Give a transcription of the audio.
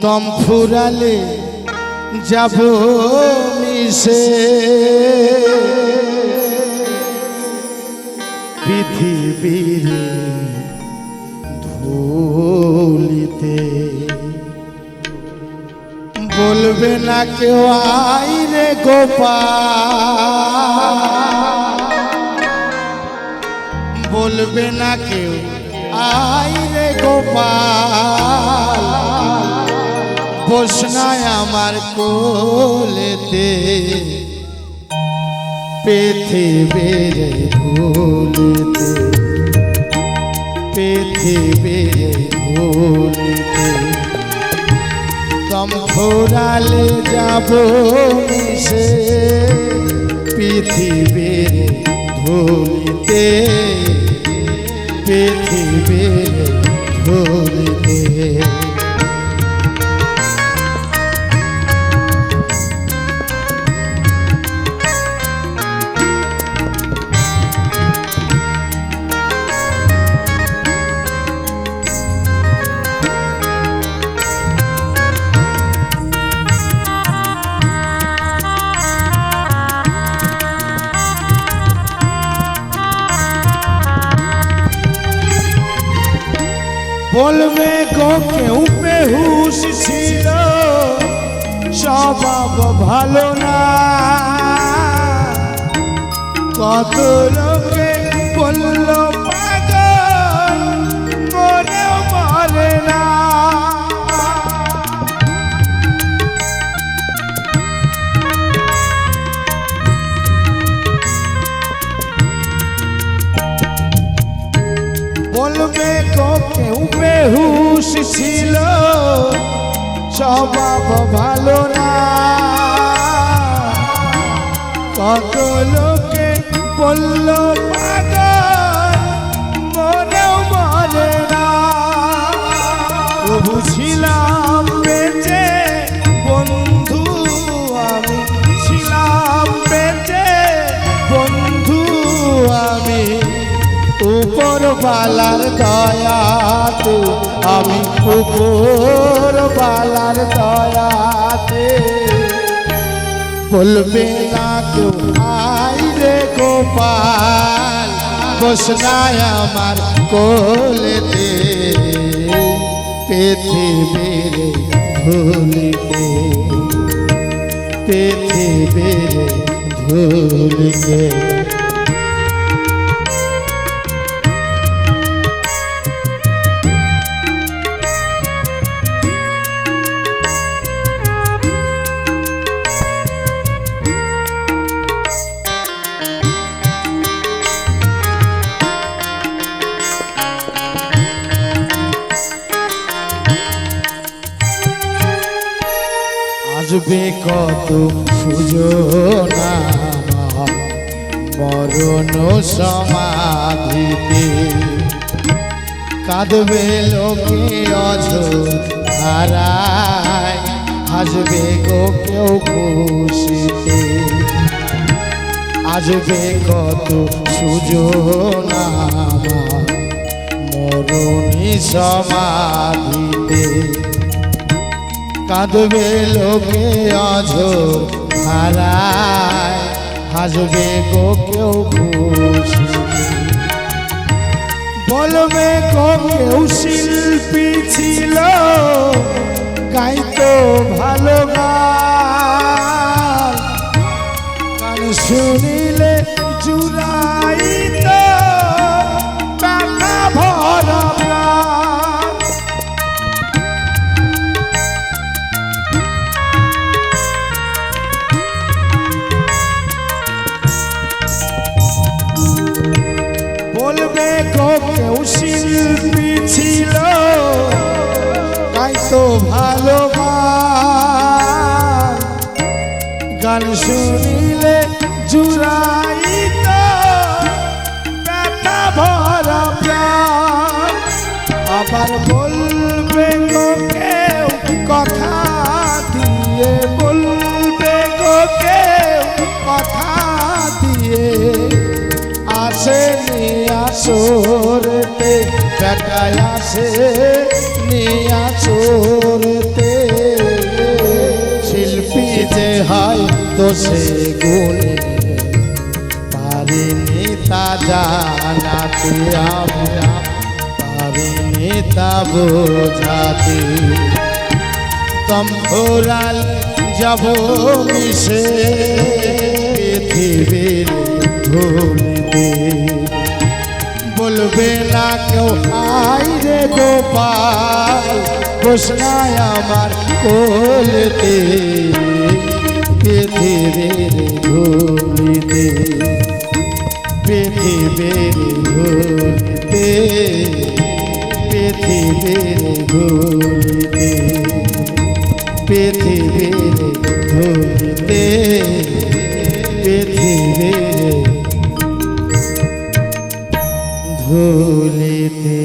দম ফুরালে যাব মিশে। পৃথিবীর ধুলিতে। বলবে না কেউ আইরে গোপাল। বলবে না কেউ আইরে গোপাল। বসনায় আমার কোলেতে পৃথিবীর ভুলতে পৃথিবীর ভুলতে তম ফোরালে যাব মিশে বলবে গো কেউ বেহুশ ছিল স্বভাব ভালো না। কত ছিল স্বভাব ভালো না। কত লোকে বলল উপর বালার দয়াতে আমি উপর বালার দয়াতে বলবে না কেউ, আই রে গোপাল বসনায় আমার কোলেতে। পৃথিবীর ধুলিতে পৃথিবীর ধুলিতে। আসবে কত সুজনা মরণ সমাধিতে। কাঁদবে লোকে অজ হারায় আসবে গো কেউ খুশিতে। আসবে কত সুজনা মরণী সমাধিতে। কাঁদবে লোকে অঝ হারায় হাসবে গো কেউ খুশি বলবে গো কেউ শিল্পী ছিল, গাইতো ভালো গান। শুনিলে জুড়াইত শিল্পী ছিল, তাই তো ভালো গান শুনিলে জুড়াইত ব্যথা ভরা প্রাণ। আবার বলবে কেউ কথা দিয়ে বলবে কেউ কথা দিয়ে আসে একাই আসে, নিয়া চোরতে। শিল্পী যে হয় তো সে গুণে। পারিনি তা জানাতে আমরা, পারিনি তা বোঝাতে। তম্ভোরাল যাব মিশে, পৃথিবীর ভূমিতে বলবে না কেউ আই রে গোপাল, কৃষ্ণায় আমার কোলতে পৃথিবীর ধুলিতে পৃথিবীর ধুলিতে পৃথিবীর ধুলিতে পৃথিবীর ধুলিতে পৃথিবীর ধুলিতে